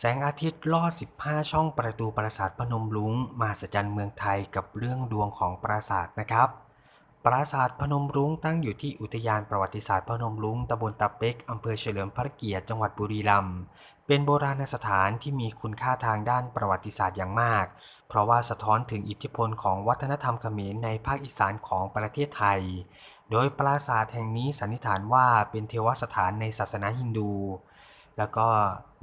แสงอาทิตย์ลอด15 ช่องประตูปราสาทพนมรุ้งมหัศจรรย์เมืองไทยกับเรื่องดวงของปราสาทนะครับ ปราสาทพนมรุ้งตั้งอยู่ที่อุทยานประวัติศาสตร์พนมรุ้งตำบลตะเป็กอำเภอเฉลิมพระเกียรติจังหวัดบุรีรัมย์ เป็นโบราณสถานที่มีคุณค่าทางด้านประวัติศาสตร์อย่างมาก เพราะว่าสะท้อนถึงอิทธิพลของวัฒนธรรมเขมรในภาคอีสานของประเทศไทย โดยปราสาทแห่งนี้สันนิษฐานว่าเป็นเทวสถานในศาสนาฮินดู แล้วก็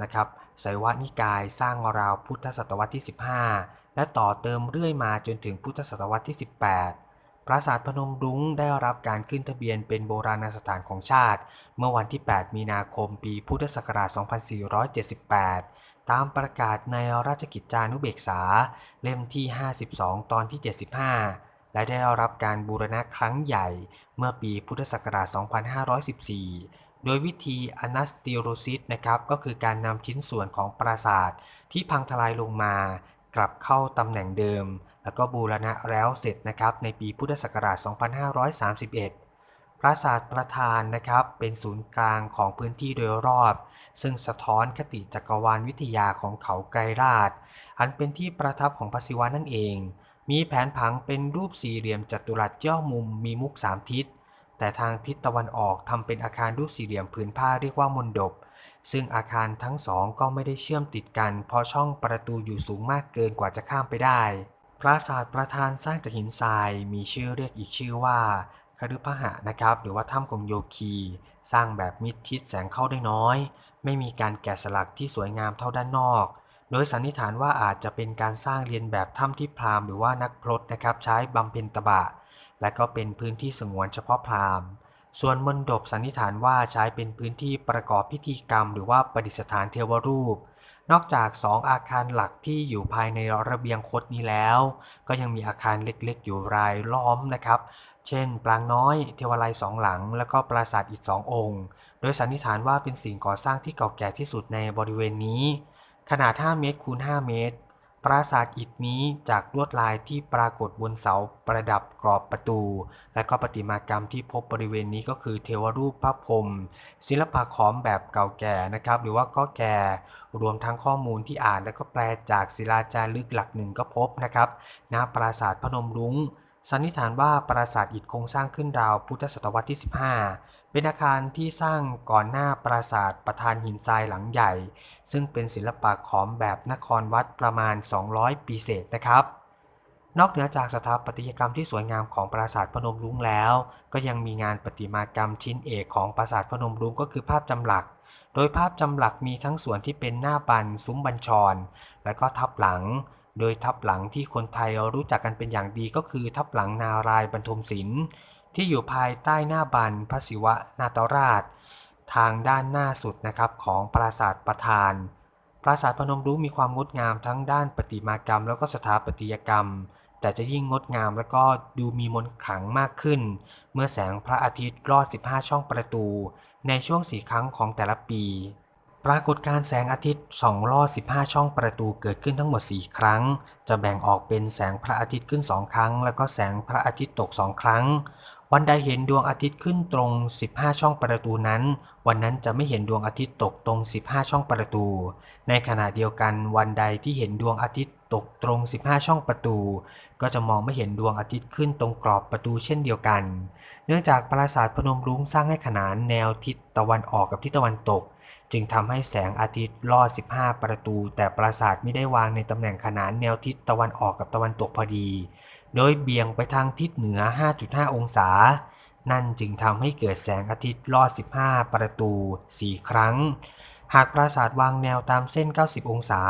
นะครับ ไสยวนิกายสร้างราวพุทธศตวรรษที่ 15 และต่อเติมเรื่อยมาจนถึงพุทธศตวรรษที่ 18 ปราสาทพนมรุ้งได้รับการขึ้นทะเบียนเป็นโบราณสถานของชาติ เมื่อวันที่ 8 มีนาคม ปีพุทธศักราช 2478 ตามประกาศในราชกิจจานุเบกษา เล่มที่ 52 ตอนที่ 75และได้รับการบูรณะครั้งใหญ่เมื่อปีพุทธศักราช 2514 โดยวิธีอนัสติโรซิสนะครับก็คือการนำชิ้นส่วนของปราสาทที่พังทลายลงมา กลับเข้าตำแหน่งเดิม แล้วก็บูรณะแล้วเสร็จนะครับในปีพุทธศักราช 2531 ปราสาทประธานนะครับเป็นศูนย์กลางของพื้นที่โดยรอบ ซึ่งสะท้อนคติจักรวาลวิทยาของเขาไกรราช อันเป็นที่ประทับของพระศิวะนั่นเอง มีแผนผังเป็นรูปสี่เหลี่ยมจัตุรัสย่อมุมมีมุกสามทิศ แต่ทางทิศตะวันออกทำเป็นอาคารรูปสี่เหลี่ยมผืนผ้าเรียกว่ามณฑปซึ่งอาคารทั้งสองก็ไม่ได้เชื่อมติดกัน เพราะช่องประตูอยู่สูงมากเกินกว่าจะข้ามไปได้ ปราสาทประธานสร้างจากหินทราย มีชื่อเรียกอีกชื่อว่าคฤพหะนะครับ หรือว่าถ้ำของโยคี สร้างแบบมิดชิดแสงเข้าได้น้อย ไม่มีการแกะสลักที่สวยงามเท่าด้านนอก โดยสันนิษฐานว่าอาจจะเป็นการสร้างเรียนแบบถ้ำที่พราหมณ์หรือว่านักพรตนะครับใช้บำเพ็ญตบะ และก็เป็นพื้นที่สงวนเฉพาะพราหมณ์ ส่วนมณฑปสันนิษฐานว่าใช้เป็นพื้นที่ประกอบพิธีกรรม หรือว่าประดิษฐานเทวรูป นอกจาก 2 อาคารหลักที่อยู่ภายในระเบียงคดนี้แล้ว ก็ยังมีอาคารเล็กๆ อยู่รายล้อมนะครับเช่น ปรางน้อย เทวาลัยสองหลัง แล้วก็ปราสาทอีกสององค์ โดยสันนิษฐานว่าเป็นสิ่งก่อสร้างที่เก่าแก่ที่สุดในบริเวณนี้ ขนาด 5 เมตรคูณ 5 เมตร ปราสาทอิฐนี้จากลวดลายที่ปรากฏบนเสาประดับกรอบประตู และก็ประติมากรรมที่พบบริเวณนี้ก็คือเทวรูปพระพรหมศิลปะขอมแบบเก่าแก่นะครับ หรือว่าก็แก่ รวมทั้งข้อมูลที่อ่านและก็แปลจากศิลาจารึกหลักหนึ่งก็พบนะครับณปราสาทพนมรุ้ง สันนิษฐานว่าปราสาทอิฐคงสร้างขึ้นราวพุทธศตวรรษที่ 15 เป็นอาคารที่สร้างก่อนหน้าปราสาทประธานหินทรายหลังใหญ่ ซึ่งเป็นศิลปะขอมแบบนครวัดประมาณ 200 ปีเศษนะครับ นอกเหนือจากสถาปัตยกรรมที่สวยงามของปราสาทพนมรุ้งแล้ว ก็ยังมีงานประติมากรรมชิ้นเอกของปราสาทพนมรุ้งก็คือภาพจำหลัก โดยภาพจำหลักมีทั้งส่วนที่เป็นหน้าบันซุ้มบัญชร และก็ทับหลัง โดยทับหลังที่คนไทยรู้จักกันเป็นอย่างดีก็คือทับหลังนารายบรรทมศิลป์ที่อยู่ภายใต้หน้าบันพระศิวะนาตราช ทางด้านหน้าสุดนะครับของปราสาทประธาน ปราสาทพนมรุ้งมีความงดงามทั้งด้านประติมากรรม แล้วก็สถาปัตยกรรม แต่จะยิ่งงดงามแล้วก็ดูมีมนต์ขลังมากขึ้น เมื่อแสงพระอาทิตย์รอด 15 ช่องประตู ในช่วงสี่ครั้งของแต่ละปี ปรากฏการแสงอาทิตย์2รองลอด15 ช่องประตูเกิดขึ้นทั้งหมด 4 ครั้ง จะแบ่งออกเป็นแสงพระอาทิตย์ขึ้น 2 ครั้ง แล้วก็แสงพระอาทิตย์ตก 2 ครั้ง วันใดเห็นดวงอาทิตย์ขึ้นตรง 15 ช่องประตูนั้น วันนั้นจะไม่เห็นดวงอาทิตย์ตกตรง 15 ช่องประตู ในขณะเดียวกันวันใดที่เห็นดวงอาทิตย์ ตกตรง 15 ช่องประตู ก็จะมองไม่เห็นดวงอาทิตย์ขึ้นตรงกรอบประตูเช่นเดียวกัน เนื่องจากปราสาทพนมรุ้งสร้างให้ขนานแนวทิศตะวันออกกับทิศตะวันตก จึงทำให้แสงอาทิตย์ลอด 15 ประตู แต่ปราสาทไม่ได้วางในตำแหน่งขนานแนวทิศตะวันออกกับตะวันตกพอดี โดยเบี่ยงไปทางทิศเหนือ 5.5 องศา นั่นจึงทำให้เกิดแสงอาทิตย์ลอด 15 ประตู 4 ครั้ง หากปราสาทวางแนวตามเส้น 90 องศา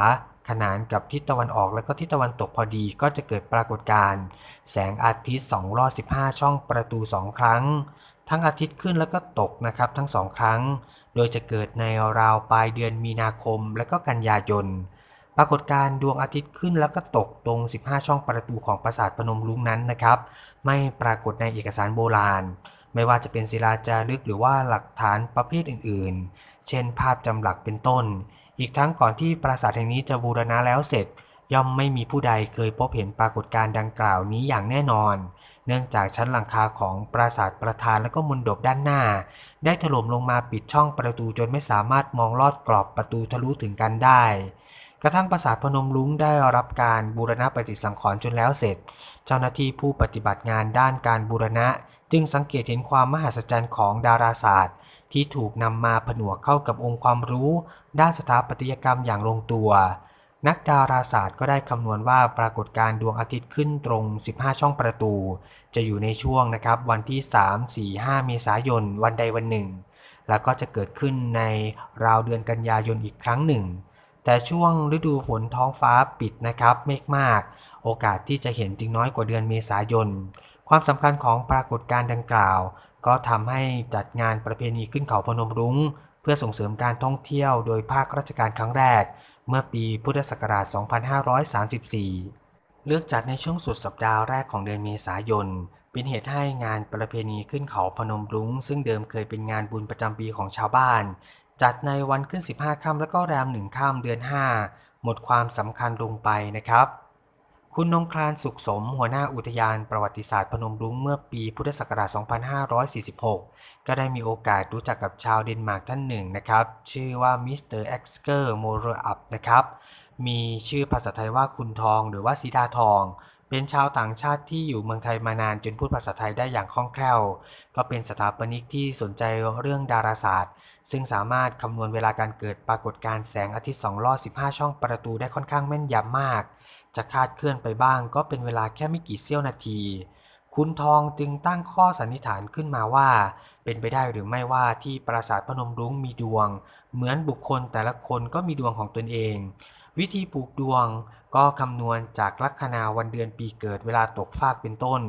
ขนานกับทิศตะวันออกและก็ทิศตะวันตกพอดีก็จะเกิดปรากฏการณ์แสงอาทิตย์2รอบ15 ช่องประตู 2 ครั้ง ทั้งอาทิตย์ขึ้นแล้วก็ตกนะครับทั้งสองครั้ง โดยจะเกิดในราวปลายเดือนมีนาคมและก็กันยายน ปรากฏการณ์ดวงอาทิตย์ขึ้นแล้วก็ตกตรง 15 ช่องประตูของปราสาทพนมรุ้งนั้นนะครับ ไม่ปรากฏในเอกสารโบราณ ไม่ว่าจะเป็นศิลาจารึกหรือว่าหลักฐานประเภทอื่น ๆ เช่น ภาพจำหลักเป็นต้น อีกทั้งก่อนที่ปราสาทแห่งนี้จะบูรณะแล้วเสร็จ ย่อมไม่มีผู้ใดเคยพบเห็นปรากฏการณ์ดังกล่าวนี้อย่างแน่นอน เนื่องจากชั้นหลังคาของปราสาทประธานและก็มณฑปด้านหน้า ได้ถล่มลงมาปิดช่องประตูจนไม่สามารถมองลอดกรอบประตูทะลุถึงกันได้ กระทั่งปราสาทพนมรุ้งได้รับการบูรณะปฏิสังขรณ์จนแล้วเสร็จ เจ้าหน้าที่ผู้ปฏิบัติงานด้านการบูรณะ จึงสังเกตเห็นความมหัศจรรย์ของดาราศาสตร์ ที่ถูกนำมาผนวกเข้ากับองค์ความรู้ ด้านสถาปัตยกรรมอย่างลงตัว นักดาราศาสตร์ก็ได้คำนวณว่าปรากฏการดวงอาทิตย์ขึ้นตรง 15 ช่องประตู จะอยู่ในช่วงนะครับวันที่ 3 4 5 เมษายน วันใดวันหนึ่ง แล้วก็จะเกิดขึ้นในราวเดือนกันยายนอีกครั้งหนึ่ง แต่ช่วงฤดูฝนท้องฟ้าปิดนะครับเมฆมาก โอกาสที่จะเห็นจึงน้อยกว่าเดือนเมษายน ความสำคัญของปรากฏการณ์ดังกล่าว ก็ทำให้จัดงานประเพณีขึ้นเขาพนมรุ้ง เพื่อส่งเสริมการท่องเที่ยวโดยภาคราชการครั้งแรก เมื่อปีพุทธศักราช 2534 เลือกจัดในช่วงสุดสัปดาห์แรกของเดือนเมษายนเป็นเหตุให้งานประเพณีขึ้นเขาพนมรุ้ง ซึ่งเดิมเคยเป็นงานบุญประจำปีของชาวบ้าน จัดในวันขึ้น 15ค่ำและก็แรมหนึ่งค่ำเดือน 5 หมดความสำคัญลงไปนะครับ คุณนงคลานสุขสม หัวหน้าอุทยานประวัติศาสตร์พนมรุ้งเมื่อปีพุทธศักราช 2546 ก็ได้มีโอกาสรู้จักกับชาวเดนมาร์กท่านหนึ่งนะครับ ชื่อว่ามิสเตอร์เอ็กซ์เกอร์โมเรอัพนะครับ มีชื่อภาษาไทยว่าคุณทองหรือว่าสีดาทอง เป็นชาวต่างชาติที่อยู่เมืองไทยมานานจนพูดภาษาไทยได้อย่างคล่องแคล่ว ก็เป็นสถาปนิกที่สนใจเรื่องดาราศาสตร์ ซึ่งสามารถคำนวณเวลาการเกิดปรากฏการแสงอาทิตย์สองรอบ15 ช่องประตูได้ค่อนข้างแม่นยำมาก จะคาดเคลื่อนไปบ้าง ก็เป็นเวลาแค่ไม่กี่เสี้ยวนาที คุณทองจึงตั้งข้อสันนิษฐานขึ้นมาว่า เป็นไปได้หรือไม่ว่าที่ปราสาทพนมรุ้งมีดวง เหมือนบุคคลแต่ละคนก็มีดวงของตนเอง วิธีปลูกดวงก็คำนวณจากลัคนาวันเดือนปีเกิดเวลาตกฟากเป็นต้น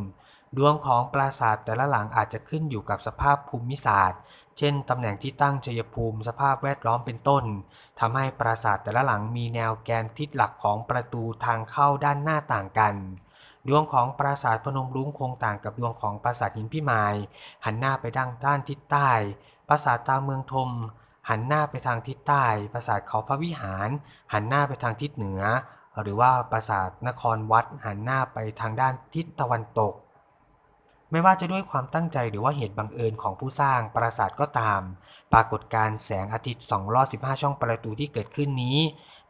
ดวงของปราสาทแต่ละหลังอาจจะขึ้นอยู่กับสภาพภูมิศาสตร์ เช่นตำแหน่งที่ตั้งชัยภูมิสภาพแวดล้อมเป็นต้นทำให้ปราสาทแต่ละหลังมีแนวแกนทิศหลักของประตูทางเข้าด้านหน้าต่างกันดวงของปราสาทพนมรุ้งคงต่างกับดวงของปราสาทหินพิมาย หันหน้าไปด้านด้านทิศใต้ ปราสาทตาเมืองธม หันหน้าไปทางทิศใต้ ปราสาทเขาพระวิหาร หันหน้าไปทางทิศเหนือ หรือว่าปราสาทนครวัดหันหน้าไปทางด้านทิศตะวันตก ไม่ว่าจะด้วยความตั้งใจหรือว่าเหตุบังเอิญของผู้สร้างปราสาทก็ตาม ปรากฏการแสงอาทิตย์2รอบ15 ช่องประตูที่เกิดขึ้นนี้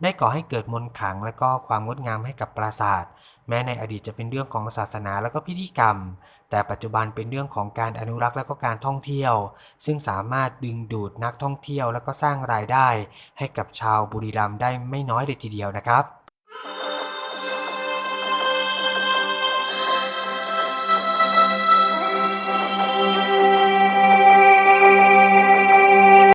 ได้ก่อให้เกิดมนต์ขลังและก็ความงดงามให้กับปราสาท แม้ในอดีตจะเป็นเรื่องของศาสนาและก็พิธีกรรม แต่ปัจจุบันเป็นเรื่องของการอนุรักษ์และก็การท่องเที่ยว ซึ่งสามารถดึงดูดนักท่องเที่ยว และก็สร้างรายได้ ให้กับชาวบุรีรัมย์ได้ไม่น้อยเลยทีเดียวนะครับ